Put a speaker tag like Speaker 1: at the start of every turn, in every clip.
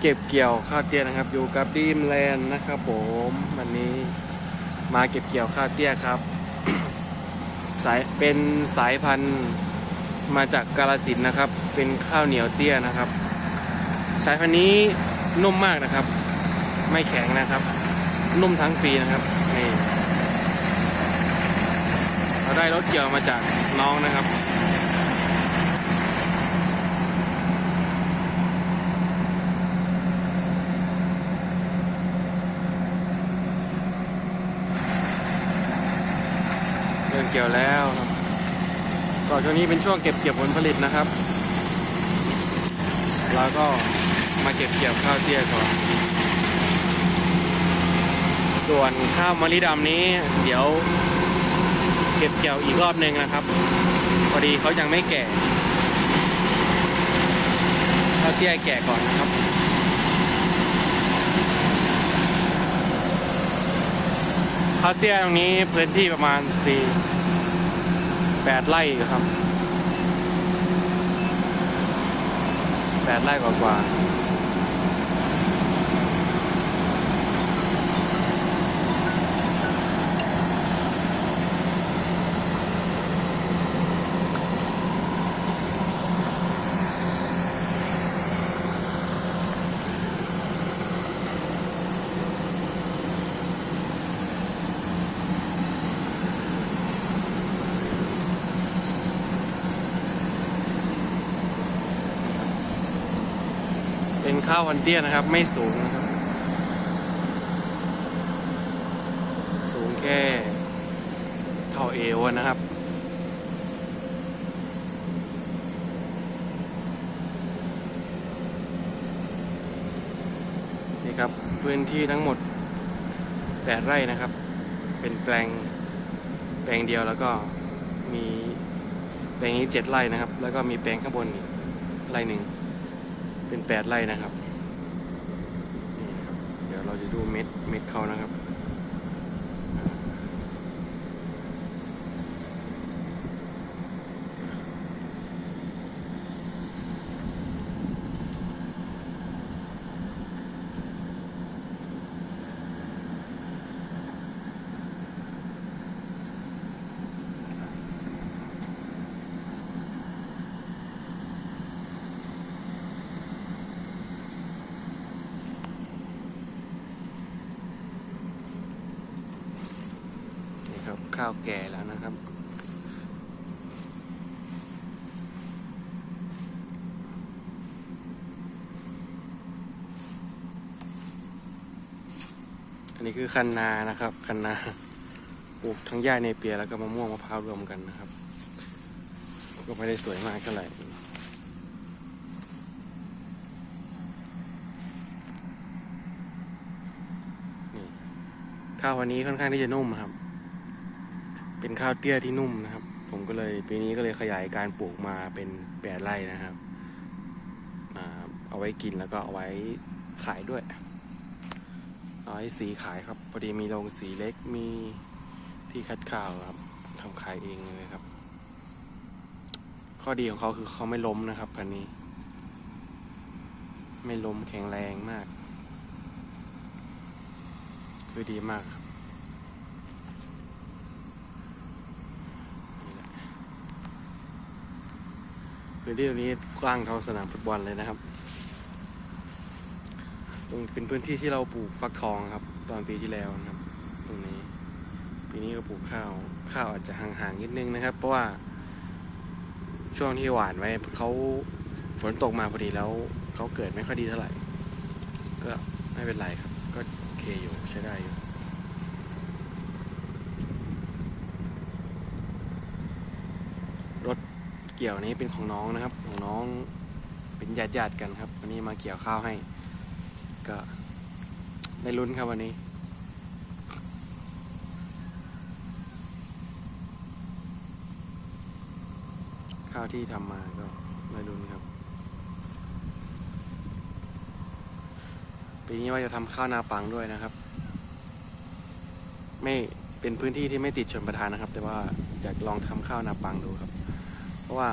Speaker 1: เก็บเกี่ยวข้าวเตี้ยนะครับ อยู่กับดีมแลนด์นะครับผมวันนี้มาเก็บเกี่ยวข้าวเตี้ยครับ สายเป็นสายพันธุ์มาจากกาลสินนะครับ เป็นข้าวเหนียวเตี้ยนะครับ สายพันธุ์นี้นุ่มมากนะครับ ไม่แข็งนะครับ นุ่มทั้งปีนะครับนี่เราได้รถเกี่ยวมาจากน้องนะครับ เดินเกี่ยวแล้วครับก็ช่วงนี้เป็นช่วงเก็บเกี่ยวผลผลิตนะครับ แล้วก็มาเก็บเกี่ยวข้าวเตี้ยก่อน ส่วนข้าวมะลิดำนี้ เดี๋ยว เก็บเกี่ยวอีกรอบหนึ่งนะครับพอดีเขายังไม่แก่ข้าวเตี้ยแก่ก่อนนะครับข้าวเตี้ยตรงนี้พื้นที่ประมาณสี่ แปดไร่ครับแปดไร่กว่าๆ ข้าววันเตี้ยนะครับ ไม่สูงนะครับ สูงแค่เท่าเอวนะครับนี่ครับพื้นที่ทั้งหมด8ไร่นะครับ เป็นแปลงแปลงเดียวแล้วก็มีแปลงนี้7ไร่นะครับ แล้วก็มีแปลงข้างบนอีกไร่หนึ่งเป็น8ไร่นะครับนี่นะครับ ดูเม็ดเม็ดเขานะครับ นี่ครับ ข้าวแก่แล้วนะครับ อันนี้คือคันนานะครับ คันนาปลูกทั้งหญ้าเนเปียแล้วก็มะม่วงมะพร้าวรวมกันนะครับ ก็ไม่ได้สวยมากเท่าไหร่ข้าววันนี้ค่อนข้างที่จะนุ่มครับ เป็นข้าวเตี้ยที่นุ่มนะครับ ผมก็เลยปีนี้ก็เลยขยายการปลูกมาเป็นแปดไร่นะครับอเอาไว้กินแล้วก็เอาไว้ขายด้วย เอาไว้สีขายครับ พอดีมีโรงสีเล็กมีที่คัดข้าวครับทำขายเองเลยครับ ข้อดีของเขาคือเขาไม่ล้มนะครับพันนี้ ไม่ล้มแข็งแรงมาก คือดีมากครับนี่แหละ พื้นที่ตรงนี้กว้างเท่าสนามฟุตบอลเลยนะครับ ตรงเป็นพื้นที่ที่เราปลูกฟักทองครับ ตอนปีที่แล้วนะครับ ตรงนี้ ปีนี้ก็ปลูกข้าว ข้าวอาจจะห่างๆนิดนึงนะครับ เพราะว่า ช่วงที่หวานไว้เขาฝนตกมาพอดีแล้วเขาเกิดไม่ค่อยดีเท่าไหร่ ก็ไม่เป็นไรครับ ก็โอเคอยู่ใช้ได้อยู่ รถ เกี่ยวนี้เป็นของน้องนะครับ ของน้องเป็นญาติญาติๆกันครับ วันนี้มาเกี่ยวข้าวให้ ก็ได้ลุ้นครับวันนี้ข้าวที่ทำมาก็ได้ลุ้นครับปีนี้ว่าจะทำข้าวนาปังด้วยนะครับ ไม่เป็นพื้นที่ที่ไม่ติดชนประทานนะครับ แต่ว่าอยากลองทำข้าวนาปังดูครับ ราะว่า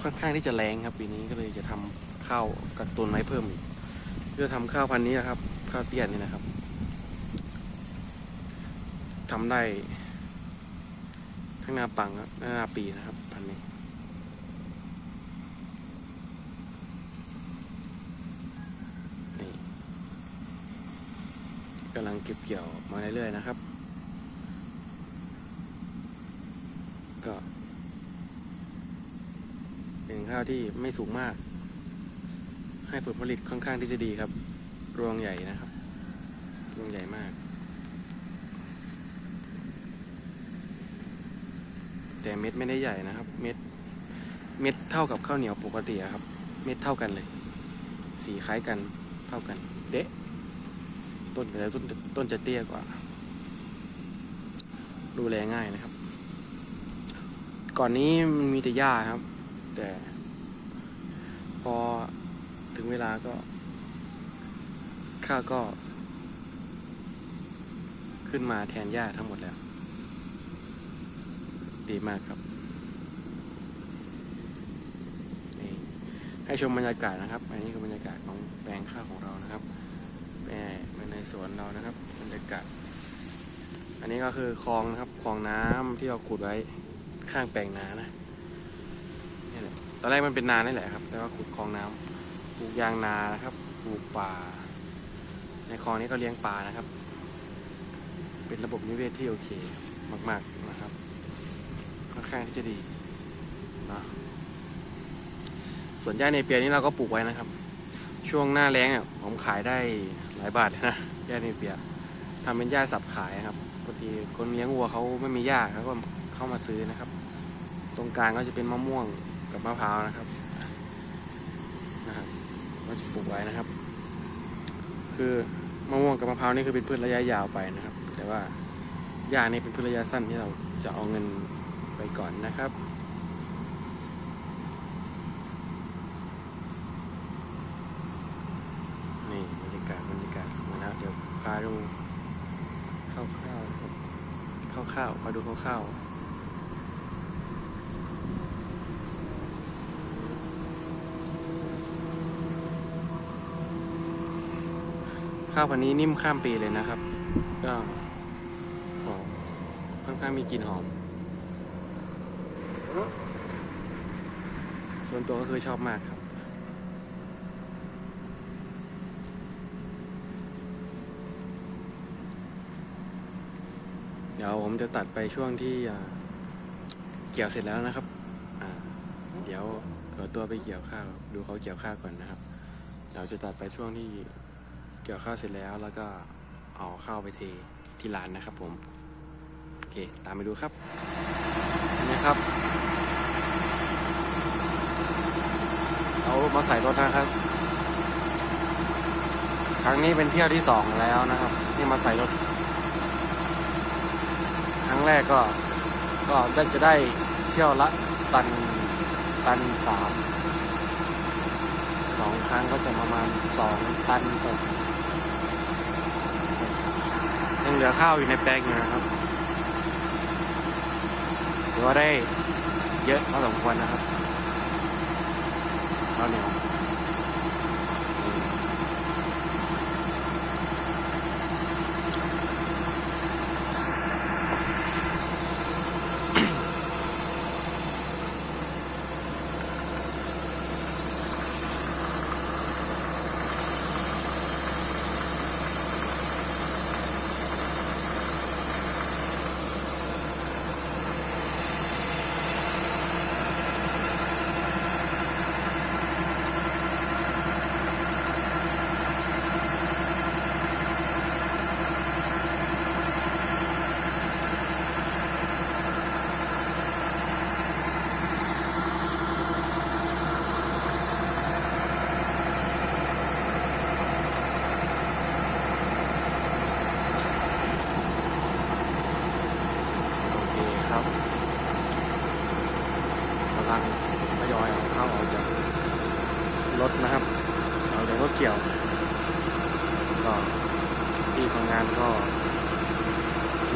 Speaker 1: ค่อนข้างที่จะแรงครับปีนี้ก็เลยจะทำข้าวกักตุนไว้เพิ่มอีกเพื่อทำข้าวพันธุ์นี้นะครับ ข้าวเตี้ยนี่นะครับทำได้ทั้งนาปังครับนาปีนะครับพันธุ์นี้กำลังเก็บเกี่ยวมาเรื่อยๆนะครับ ก็ เป็นข้าวที่ไม่สูงมาก ให้ผลผลิตค่อนข้างที่จะดีครับ รวงใหญ่นะครับ รวงใหญ่มาก แต่เม็ดไม่ได้ใหญ่นะครับ เม็ด เม็ดเท่ากับข้าวเหนียวปกติครับ เม็ดเท่ากันเลย สีคล้ายกัน เท่ากันเดะต้นแต่ต้นต้นจะเตี้ยกว่า ดูแลง่ายนะครับ ก่อนนี้มันมีแต่หญ้าครับ แต่ พอถึงเวลาก็ ข้าวก็ ขึ้นมาแทนหญ้าทั้งหมดแล้ว ดีมากครับนี่ให้ชมบรรยากาศนะครับ อันนี้คือบรรยากาศของแปลงข้าวของเรานะครับแปลงในสวนเรานะครับบรรยากาศอันนี้ก็คือคลองนะครับคลองน้ำที่เราขุดไว้ข้างแปลงนานะนี่แหละ อนแรกมันเป็นนานี่แหละครับ แต่ว่าขุดคลองน้ำปลูกยางนานะครับปลูกป่า ในคลองนี้ก็เลี้ยงปลานะครับ เป็นระบบนิเวศที่โอเคมาก ๆนะครับ ค่อนข้างที่จะดีนะส่วนหญ้าในเปียนี่เราก็ปลูกไว้นะครับ ช่วงหน้าแล้งอะผมขายได้หลายบาทนะหญ้าในเปียทำเป็นหญ้าสับขายครับพอดีคนเลี้ยงวัวเขาไม่มีหญ้าเขาก็เข้ามาซื้อนะครับ ตรงกลางก็จะเป็นมะม่วง กับมะพร้าวนะครับนะครับก็จะปลูกไว้นะครับ คือมะม่วงกับมะพร้าวนี่คือเป็นพืชระยะยาวไปนะครับ แต่ว่าหญ้านี่เป็นพืชระยะสั้นที่เราจะเอาเงินไปก่อนนะครับนี่บรรยากาศบรรยากาศมาแล้วเดี๋ยวพาดูคร่าวๆครับคร่าวๆมาดูคร่าวๆ ข้าวพันนี้นิ่มข้ามปีเลยนะครับ ก็หอมค่อนข้างมีกลิ่นหอม ส่วนตัวก็คือชอบมากครับเดี๋ยวผมจะตัดไปช่วงที่เกี่ยวเสร็จแล้วนะครับ เดี๋ยวขอตัวไปเกี่ยวข้าว ดูเขาเกี่ยวข้าวก่อนนะครับ เดี๋ยวจะตัดไปช่วงที่ เกี่ยวข้าวเสร็จแล้วแล้วก็เอาข้าวไปเทที่ร้านนะครับผมโอเคตามไปดูครับนี่ครับเอามาใส่รถนะครับ ครั้งนี้เป็นเที่ยวที่สองแล้วนะครับที่มาใส่รถ ครั้งแรกก็ก็ได้จะได้เที่ยวละตันตันสามสองครั้งก็จะประมาณสองตันหก ยังเหลือข้าวอยู่ในแปลงอยู่นะครับถือว่าได้เยอะพอสมควรนะครับข้าวเหนียว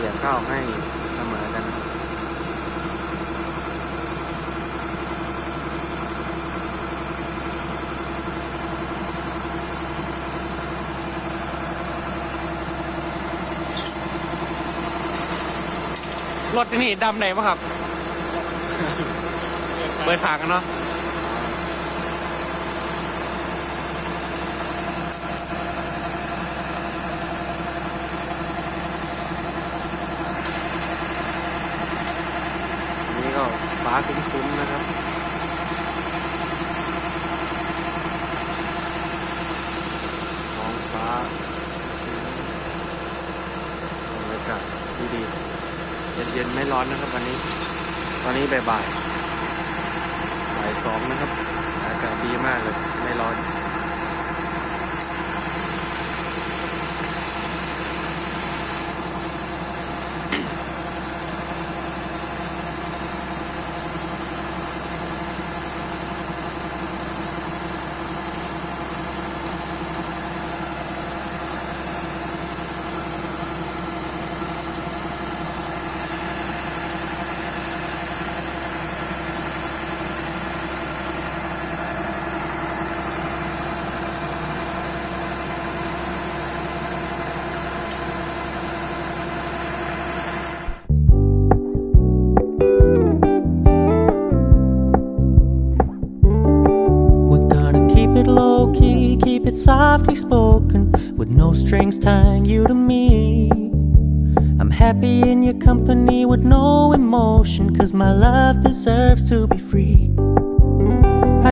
Speaker 1: เสียข้าวให้เสมอกันรับ
Speaker 2: รถนี่ดำไหนปะครับ เปิดฝากันเนาะ
Speaker 1: ครึ้มๆนะครับท้องฟ้าบรรยากาศดีดีๆเย็นๆไม่ร้อนนะครับวันนี้ ตอนนี้บ่ายบ่ายๆบ่ายสองนะครับ อากาศดีมากเลย ไม่ร้อน
Speaker 3: softly spoken, with no strings tying you to me. I'm happy in your company with no emotion, cause my love deserves to be free.